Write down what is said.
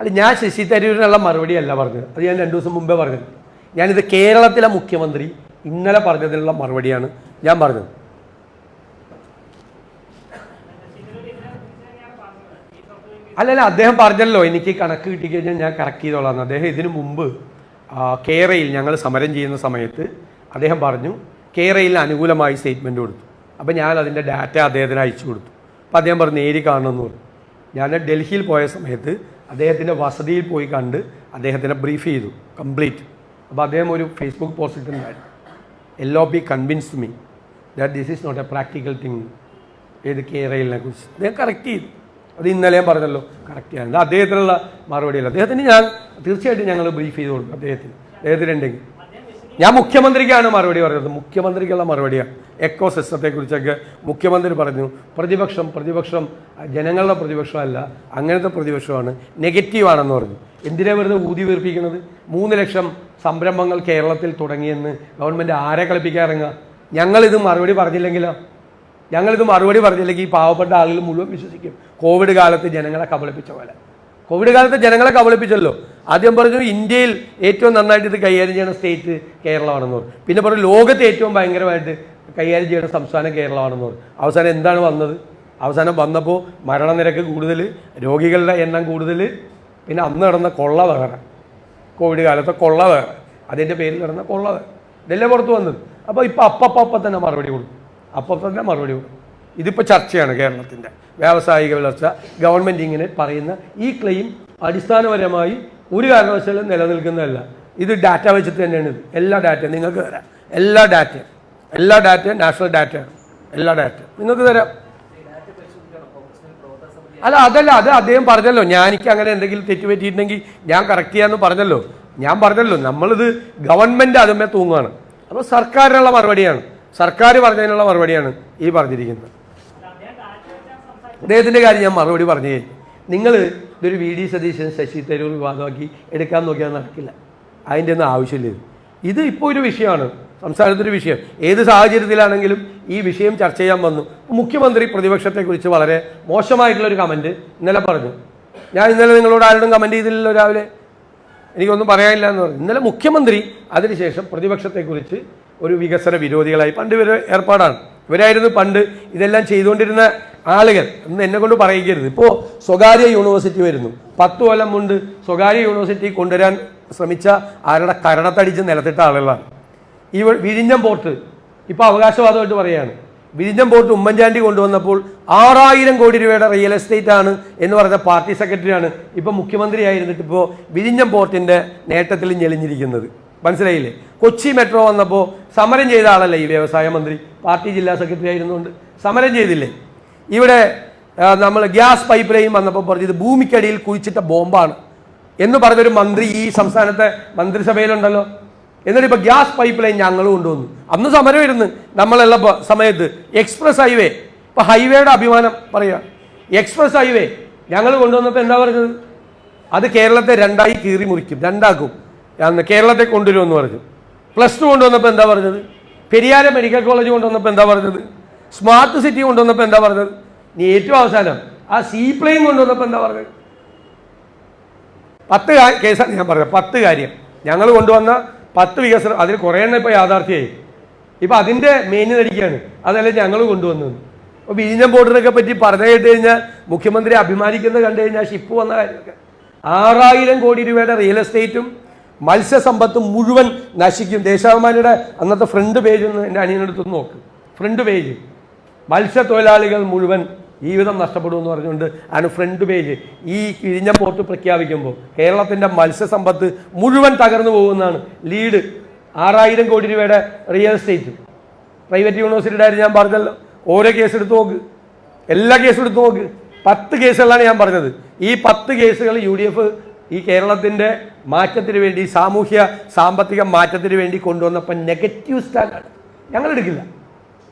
അല്ല ഞാൻ ശശി തരൂരിനുള്ള മറുപടി അല്ല പറഞ്ഞത്. അത് ഞാൻ രണ്ടു ദിവസം മുമ്പേ പറഞ്ഞത്. ഞാനിത് കേരളത്തിലെ മുഖ്യമന്ത്രി ഇന്നലെ പറഞ്ഞതിനുള്ള മറുപടിയാണ് ഞാൻ പറഞ്ഞത്. അല്ലല്ല അദ്ദേഹം പറഞ്ഞല്ലോ എനിക്ക് കണക്ക് കിട്ടിക്കഴിഞ്ഞാൽ ഞാൻ കറക്റ്റ് ചെയ്തോളാം അദ്ദേഹം ഇതിനു മുമ്പ് കേരയിൽ ഞങ്ങൾ സമരം ചെയ്യുന്ന സമയത്ത് അദ്ദേഹം പറഞ്ഞു കേരയിൽ അനുകൂലമായി സ്റ്റേറ്റ്മെന്റ് കൊടുത്തു. അപ്പോൾ ഞാൻ അതിന്റെ ഡാറ്റ അദ്ദേഹത്തിന് അയച്ചു കൊടുത്തു. അപ്പോൾ അദ്ദേഹം പറഞ്ഞു നേരി കാണണമെന്ന് പറഞ്ഞു. ഞാൻ ഡൽഹിയിൽ പോയ സമയത്ത് അദ്ദേഹത്തിന്റെ വസതിയിൽ പോയി കണ്ട് അദ്ദേഹത്തിനെ ബ്രീഫ് ചെയ്തു കംപ്ലീറ്റ് അപ്പോൾ അദ്ദേഹം ഒരു ഫേസ്ബുക്ക് പോസ്റ്റ് ഇട്ടിട്ടുണ്ടായിരുന്നു. L O P convinced me that this is not a practical thing ഏത് കേരളിനെ കുറിച്ച്? അദ്ദേഹം കറക്റ്റ് ചെയ്തു. അത് ഇന്നലെ ഞാൻ പറഞ്ഞല്ലോ കറക്റ്റ് ചെയ്യാൻ അദ്ദേഹത്തിനുള്ള മറുപടിയല്ല. അദ്ദേഹത്തിന് ഞാൻ തീർച്ചയായിട്ടും ഞങ്ങൾ ബ്രീഫ് ചെയ്ത് കൊടുക്കും അദ്ദേഹത്തിന്. അദ്ദേഹത്തിനുണ്ടെങ്കിൽ. ഞാൻ മുഖ്യമന്ത്രിക്കാണ് മറുപടി പറഞ്ഞത്. മുഖ്യമന്ത്രിക്കുള്ള മറുപടിയാണ് എക്കോ സിസ്റ്റത്തെക്കുറിച്ചൊക്കെ മുഖ്യമന്ത്രി പറഞ്ഞു. പ്രതിപക്ഷം പ്രതിപക്ഷം ജനങ്ങളുടെ പ്രതിപക്ഷമല്ല അങ്ങനത്തെ പ്രതിപക്ഷമാണ് നെഗറ്റീവാണെന്ന് പറഞ്ഞു. എന്തിനാ വെറുതെ ഊതി വീർപ്പിക്കുന്നത്? മൂന്ന് ലക്ഷം സംരംഭങ്ങൾ കേരളത്തിൽ തുടങ്ങിയെന്ന് ഗവൺമെന്റ് ആരെ കളിപ്പിക്കാറിങ്ങുക ഞങ്ങളിത് മറുപടി പറഞ്ഞില്ലെങ്കിലോ? ഞങ്ങളിത് മറുപടി പറഞ്ഞില്ലെങ്കിൽ ഈ പാവപ്പെട്ട ആളുകൾ മുഴുവൻ വിശ്വസിക്കും. കോവിഡ് കാലത്ത് ജനങ്ങളെ കബളിപ്പിച്ച പോലെ. കോവിഡ് കാലത്ത് ജനങ്ങളെ കബളിപ്പിച്ചല്ലോ. ആദ്യം പറഞ്ഞു ഇന്ത്യയിൽ ഏറ്റവും നന്നായിട്ട് ഇത് കൈകാര്യം ചെയ്യുന്ന സ്റ്റേറ്റ് കേരളമാണെന്ന് പറഞ്ഞു. പിന്നെ പറഞ്ഞു ലോകത്ത് ഏറ്റവും ഭയങ്കരമായിട്ട് കൈകാര്യം ചെയ്യുന്ന സംസ്ഥാനം കേരളമാണെന്ന് പറഞ്ഞു. അവസാനം എന്താണ് വന്നത്? അവസാനം വന്നപ്പോൾ മരണനിരക്ക് കൂടുതൽ രോഗികളുടെ എണ്ണം കൂടുതൽ പിന്നെ അന്ന് നടന്ന കൊള്ള വേറെ. കോവിഡ് കാലത്തെ കൊള്ള വേറെ. അതിന്റെ പേരിൽ നടന്ന കൊള്ള വേറെ. ഇതെല്ലാം പുറത്ത് വന്നത്? അപ്പോൾ ഇപ്പോൾ അപ്പപ്പം തന്നെ മറുപടി കൊടുക്കും അപ്പം തന്നെ മറുപടി കൊടുക്കും ഇതിപ്പോൾ ചർച്ചയാണ് കേരളത്തിന്റെ വ്യാവസായിക വളർച്ച ഗവൺമെന്റ് ഇങ്ങനെ പറയുന്ന ഈ ക്ലെയിം അടിസ്ഥാനപരമായി ഒരു കാരണവശാലും നിലനിൽക്കുന്നതല്ല. ഇത് ഡാറ്റ വെച്ചിട്ട് തന്നെയാണ്. ഇത് എല്ലാ ഡാറ്റയും നിങ്ങൾക്ക് തരാം. എല്ലാ ഡാറ്റയും. എല്ലാ ഡാറ്റയും നാഷണൽ ഡാറ്റയാണ്. എല്ലാ ഡാറ്റയും. നിങ്ങൾക്ക് തരാം. അല്ല അതല്ല അത് അദ്ദേഹം പറഞ്ഞല്ലോ. ഞാൻ എനിക്ക് അങ്ങനെ എന്തെങ്കിലും തെറ്റുപറ്റിയിട്ടുണ്ടെങ്കിൽ ഞാൻ കറക്റ്റ് ചെയ്യാന്ന് പറഞ്ഞല്ലോ. ഞാൻ പറഞ്ഞല്ലോ നമ്മളിത് ഗവൺമെന്റ് അതുമേ തൂങ്ങുകയാണ് അപ്പോൾ സർക്കാരിനുള്ള മറുപടിയാണ്. സർക്കാർ പറഞ്ഞതിനുള്ള മറുപടിയാണ് ഈ പറഞ്ഞിരിക്കുന്നത്. അദ്ദേഹത്തിന്റെ കാര്യം ഞാൻ മറുപടി പറഞ്ഞു കഴിഞ്ഞു. നിങ്ങൾ ഇതൊരു വി ഡി സതീശൻ ശശി തരൂർ വിവാദമാക്കി എടുക്കാൻ നോക്കിയാൽ നടക്കില്ല. അതിന്റെ ഒന്നും ആവശ്യമില്ല. ഇത് ഇപ്പോൾ ഒരു വിഷയമാണ്. സംസ്ഥാനത്തൊരു വിഷയം. ഏത് സാഹചര്യത്തിലാണെങ്കിലും ഈ വിഷയം ചർച്ച ചെയ്യാൻ വന്നു. മുഖ്യമന്ത്രി പ്രതിപക്ഷത്തെക്കുറിച്ച് വളരെ മോശമായിട്ടുള്ളൊരു കമന്റ് ഇന്നലെ പറഞ്ഞു. ഞാൻ ഇന്നലെ നിങ്ങളോട് ആരോടും കമന്റ് ചെയ്തില്ലല്ലോ രാവിലെ. എനിക്കൊന്നും പറയാനില്ല എന്ന് പറഞ്ഞു. ഇന്നലെ മുഖ്യമന്ത്രി അതിനുശേഷം പ്രതിപക്ഷത്തെക്കുറിച്ച് ഒരു വികസന വിരോധികളായി പണ്ട് ഇവർ ഏർപ്പാടാണ്. ഇവരായിരുന്നു പണ്ട് ഇതെല്ലാം ചെയ്തുകൊണ്ടിരുന്ന ആളുകൾ എന്ന് എന്നെ കൊണ്ട് പറയിക്കരുത്. ഇപ്പോൾ സ്വകാര്യ യൂണിവേഴ്സിറ്റി വരുന്നു. പത്ത് കൊല്ലം മുണ്ട് സ്വകാര്യ യൂണിവേഴ്സിറ്റി കൊണ്ടുവരാൻ ശ്രമിച്ച ആരുടെ കരണത്തടിച്ച് നിലത്തിട്ട ആളുകളാണ്. ഈ വിഴിഞ്ഞം പോർട്ട് ഇപ്പോൾ അവകാശവാദമായിട്ട് പറയുകയാണ് വിഴിഞ്ഞം പോർട്ട് ഉമ്മൻചാണ്ടി കൊണ്ടുവന്നപ്പോൾ ആറായിരം കോടി രൂപയുടെ റിയൽ എസ്റ്റേറ്റ് ആണ് എന്ന് പറഞ്ഞ പാർട്ടി സെക്രട്ടറിയാണ് ഇപ്പോൾ മുഖ്യമന്ത്രി ആയിരുന്നിട്ട് ഇപ്പോൾ വിഴിഞ്ഞം പോർട്ടിന്റെ നേട്ടത്തിൽ ഞെളിഞ്ഞിരിക്കുന്നത്. മനസ്സിലായില്ലേ? കൊച്ചി മെട്രോ വന്നപ്പോൾ സമരം ചെയ്ത ആളല്ലേ ഈ വ്യവസായ മന്ത്രി? പാർട്ടി ജില്ലാ സെക്രട്ടറി ആയിരുന്നുകൊണ്ട്. സമരം ചെയ്തില്ലേ? ഇവിടെ നമ്മൾ ഗ്യാസ് പൈപ്പ് ലൈൻ വന്നപ്പോൾ പറഞ്ഞത് ഭൂമിക്കടിയിൽ കുഴിച്ചിട്ട ബോംബാണ് എന്ന് പറഞ്ഞൊരു മന്ത്രി ഈ സംസ്ഥാനത്തെ മന്ത്രിസഭയിലുണ്ടല്ലോ. എന്നിട്ട് ഇപ്പൊ ഗ്യാസ് പൈപ്പ് ലൈൻ ഞങ്ങൾ കൊണ്ടുവന്നു. അന്ന് സമരം ഇരുന്ന് നമ്മളുള്ള സമയത്ത്. എക്സ്പ്രസ് ഹൈവേ ഇപ്പൊ ഹൈവേയുടെ അഭിമാനം പറയുക എക്സ്പ്രസ് ഹൈവേ ഞങ്ങൾ കൊണ്ടുവന്നപ്പോൾ എന്താ പറഞ്ഞത്? അത് കേരളത്തെ രണ്ടായി കീറി മുറിക്കും. രണ്ടാക്കും. കേരളത്തെ കൊണ്ടുവരുമെന്ന് പറഞ്ഞു. പ്ലസ് ടു കൊണ്ടുവന്നപ്പോൾ എന്താ പറഞ്ഞത്? പെരിയാര മെഡിക്കൽ കോളേജ് കൊണ്ടുവന്നപ്പോൾ എന്താ പറഞ്ഞത്? സ്മാർട്ട് സിറ്റി കൊണ്ടുവന്നപ്പോൾ എന്താ പറഞ്ഞത്? നീ ഏറ്റവും അവസാനം. ആ സീ പ്ലെയിൻ കൊണ്ടുവന്നപ്പോൾ എന്താ പറഞ്ഞത്? പത്ത് കേസാണ് ഞാൻ പറഞ്ഞത് പത്ത് കാര്യം. ഞങ്ങൾ കൊണ്ടുവന്ന പത്ത് വികസനം അതിൽ കുറേ എണ്ണം ഇപ്പോൾ യാഥാർത്ഥ്യമായി ഇപ്പം അതിന്റെ മെയിൻ നടിക്കുകയാണ് അതല്ലേ ഞങ്ങൾ കൊണ്ടുവന്നത്. അപ്പോൾ വിഴിഞ്ഞം ബോർഡിനൊക്കെ പറ്റി പറഞ്ഞു കേട്ട് കഴിഞ്ഞാൽ മുഖ്യമന്ത്രി അഭിമാനിക്കുന്നത് കണ്ടു കഴിഞ്ഞാൽ ഷിപ്പ് വന്ന കാര്യമൊക്കെ. ആറായിരം കോടി രൂപയുടെ റിയൽ എസ്റ്റേറ്റും മത്സ്യസമ്പത്തും മുഴുവൻ നശിക്കും. ദേശാഭിമാനിയുടെ അന്നത്തെ ഫ്രണ്ട് പേജ് ഒന്ന് എന്റെ അനിയനടുത്തൊന്ന് നോക്ക്. ഫ്രണ്ട് പേജ് മത്സ്യത്തൊഴിലാളികൾ മുഴുവൻ ജീവിതം നഷ്ടപ്പെടുമെന്ന് പറഞ്ഞുകൊണ്ട് ആണ് ഫ്രണ്ട് പേജ് ഈ കിഴിഞ്ഞ പോർട്ട് പ്രഖ്യാപിക്കുമ്പോൾ കേരളത്തിന്റെ മത്സ്യസമ്പത്ത് മുഴുവൻ തകർന്നു പോകുന്നതാണ് ലീഡ് ആറായിരം കോടി രൂപയുടെ റിയൽ എസ്റ്റേറ്റ് പ്രൈവറ്റ് യൂണിവേഴ്സിറ്റിയുടെ ഞാൻ പറഞ്ഞല്ലോ. ഓരോ കേസ് എടുത്ത് നോക്ക്. എല്ലാ കേസും എടുത്ത് നോക്ക്. പത്ത് കേസുകളാണ് ഞാൻ പറഞ്ഞത്. ഈ പത്ത് കേസുകൾ യു ഡി എഫ് ഈ കേരളത്തിന്റെ മാറ്റത്തിന് വേണ്ടി സാമൂഹ്യ സാമ്പത്തിക മാറ്റത്തിന് വേണ്ടി കൊണ്ടുവന്നപ്പോൾ നെഗറ്റീവ് സ്റ്റാൻഡാണ് ഞങ്ങൾ എടുക്കില്ല.